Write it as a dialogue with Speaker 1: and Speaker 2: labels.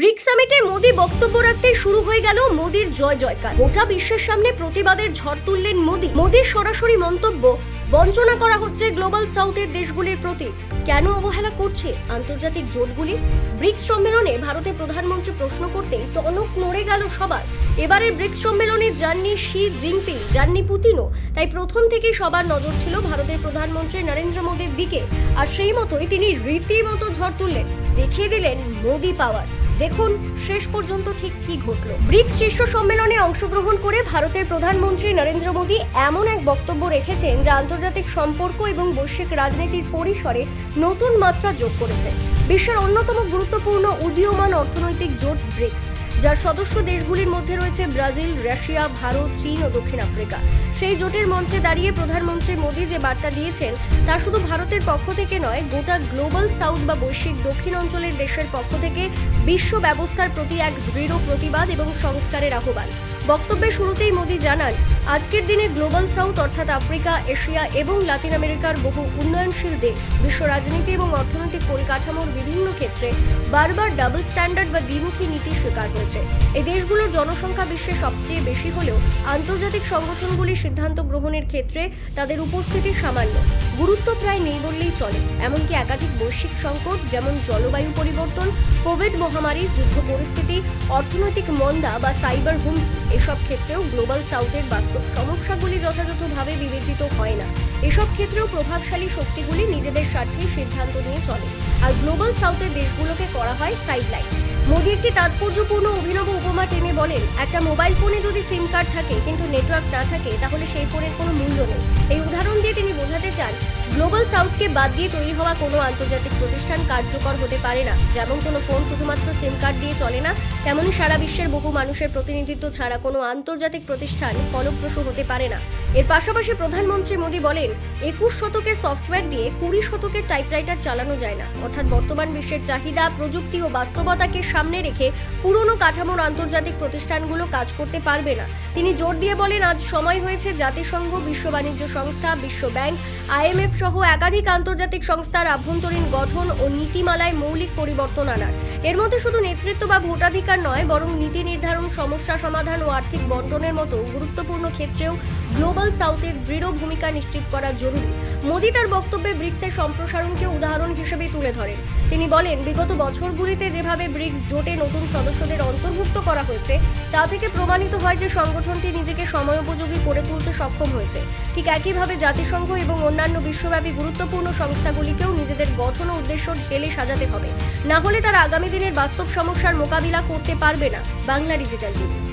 Speaker 1: brick সামিটে Modi বক্তব্য রাখতে শুরু হয়ে গেল মোদির জয় জয়কার গোটা বিশ্বের সামনে প্রতিবাদের ঝড় তুললেন মোদি মোদির সরাসরি মন্তব্য বঞ্চনা করা হচ্ছে গ্লোবাল সাউথের দেশগুলির প্রতি কেন অবহেলা করছে আন্তর্জাতিক জোটগুলি ব্রিক্স সম্মেলনে ভারতের প্রধানমন্ত্রী প্রশ্ন করতেই টনক নড়ে গেল সবার এবারের ব্রিক্স সম্মেলনে যাননি শি জিনপিং যাননি পুতিনও তাই প্রথম থেকেই সবার নজর ছিল ভারতের প্রধানমন্ত্রী নরেন্দ্র মোদীর দিকে আর সেই মতোই তিনি রীতিমতো ঝড় তুললেন দেখিয়ে দিলেন মোদি পাওয়ার দেখুন শেষ পর্যন্ত ঠিক কি ঘটল ব্রিক্স শীর্ষ সম্মেলনে অংশগ্রহণ করে ভারতের প্রধানমন্ত্রী নরেন্দ্র মোদী এমন এক বক্তব্য রেখেছেন যা আন্তর্জাতিক সম্পর্ক এবং বৈশ্বিক রাজনীতির পরিসরে নতুন মাত্রা যোগ করেছে বিশ্বের অন্যতম গুরুত্বপূর্ণ উদীয়মান অর্থনৈতিক জোট ব্রিক্স যার সদস্য দেশগুলির মধ্যে রয়েছে ব্রাজিল রাশিয়া ভারত চীন ও দক্ষিণ আফ্রিকা সেই জোটের মঞ্চে দাঁড়িয়ে প্রধানমন্ত্রী মোদী যে বার্তা দিয়েছেন তা শুধু ভারতের পক্ষ থেকে নয় গোটা গ্লোবাল সাউথ বা বৈশ্বিক দক্ষিণ অঞ্চলের দেশের পক্ষ থেকে বিশ্ব ব্যবস্থার প্রতি এক দৃঢ় প্রতিবাদ এবং সংস্কারের আহ্বান বক্তব্যের শুরুতেই মোদি জানান আজকের দিনে গ্লোবাল সাউথ অর্থাৎ আফ্রিকা এশিয়া এবং লাতিন আমেরিকার বহু উন্নয়নশীল দেশ বিশ্ব রাজনীতি এবং অর্থনৈতিক পরিকাঠামোর বিভিন্ন ক্ষেত্রে বারবার ডাবল স্ট্যান্ডার্ড বা দ্বিমুখী নীতি স্বীকার করেছে এই দেশগুলোর জনসংখ্যা বিশ্বে সবচেয়ে বেশি হলেও আন্তর্জাতিক সংগঠনগুলির সিদ্ধান্ত গ্রহণের ক্ষেত্রে তাদের উপস্থিতি সামান্য গুরুত্ব প্রায় নেই বললেই চলে এমনকি একাধিক বৈশ্বিক সংকট যেমন জলবায়ু পরিবর্তন কোভিড মহামারী যুদ্ধ পরিস্থিতি অর্থনৈতিক মন্দা বা সাইবার হুমকি এসব ক্ষেত্রেও গ্লোবাল সাউথের বাস্তব সমস্যাগুলি যথাযথভাবে বিবেচিত হয় না এসব ক্ষেত্রেও প্রভাবশালী শক্তিগুলি নিজেদের স্বার্থে সিদ্ধান্ত নিয়ে চলে আর গ্লোবাল সাউথের দেশগুলোকে করা হয় লাইন মোদী একটি তাৎপর্যপূর্ণ অভিনব উপমা টেনে বলেন একটা মোবাইল ফোনে যদি সিম কার্ড থাকে কিন্তু নেটওয়ার্ক না থাকে তাহলে সেই ফোনের কোনো মূল্য নেই এই উদাহরণ দিয়ে তিনি বোঝাতে চান গ্লোবাল সাউথকে বাদ দিয়ে তৈরি হওয়া কোনো আন্তর্জাতিক প্রতিষ্ঠান কার্যকর হতে পারে না যেমন কোনো ফোন শুধুমাত্র সিম কার্ড দিয়ে চলে না তেমনই সারা বিশ্বের বহু মানুষের প্রতিনিধিত্ব ছাড়া কোনো আন্তর্জাতিক প্রতিষ্ঠান ফলপ্রসূ হতে পারে না এর পাশাপাশি প্রধানমন্ত্রী মোদী বলেন একুশ শতকের সফটওয়্যার দিয়ে কুড়ি শতকের টাইপরাইটার চালানো যায় না অর্থাৎ বর্তমান বিশ্বের চাহিদা প্রযুক্তি ও বাস্তবতাকে সামনে রেখে পুরনো কাঠামোর আন্তর্জাতিক প্রতিষ্ঠানগুলো কাজ করতে পারবে না তিনি জোর দিয়ে বলেন আজ সময় হয়েছে জাতিসংঘ বিশ্ব বাণিজ্য সংস্থা বিশ্ব ব্যাংক আইএমএফ সহ একাধিক আন্তর্জাতিক সংস্থার আভ্যন্তরীণ গঠন ও নীতিমালায় মৌলিক পরিবর্তন আনার এর মধ্যে শুধু নেতৃত্ব বা ভোটাধিকার নয় বরং নীতি নির্ধারণ সমস্যা সমাধান ও আর্থিক বন্টনের মতো গুরুত্বপূর্ণ ক্ষেত্রেও গ্লোবাল সাউথের দৃঢ় ভূমিকা নিশ্চিত করা জরুরি মোদি তার বক্তব্যে ব্রিক্সের সম্প্রসারণকে উদাহরণ হিসেবে তুলে ধরেন তিনি বলেন বিগত বছরগুলিতে যেভাবে ব্রিক্স জোটে নতুন সদস্যদের অন্তর্ভুক্ত করা হয়েছে তা থেকে প্রমাণিত হয় যে সংগঠনটি নিজেকে সময়োপযোগী করে তুলতে সক্ষম হয়েছে ঠিক একইভাবে জাতিসংঘ এবং অন্যান্য অন্যান্য বিশ্বব্যাপী গুরুত্বপূর্ণ সংস্থাগুলিকেও নিজেদের গঠন ও উদ্দেশ্য ঢেলে সাজাতে হবে না হলে তারা আগামী দিনের বাস্তব সমস্যার মোকাবিলা করতে পারবে না বাংলা ডিজিটাল টিভি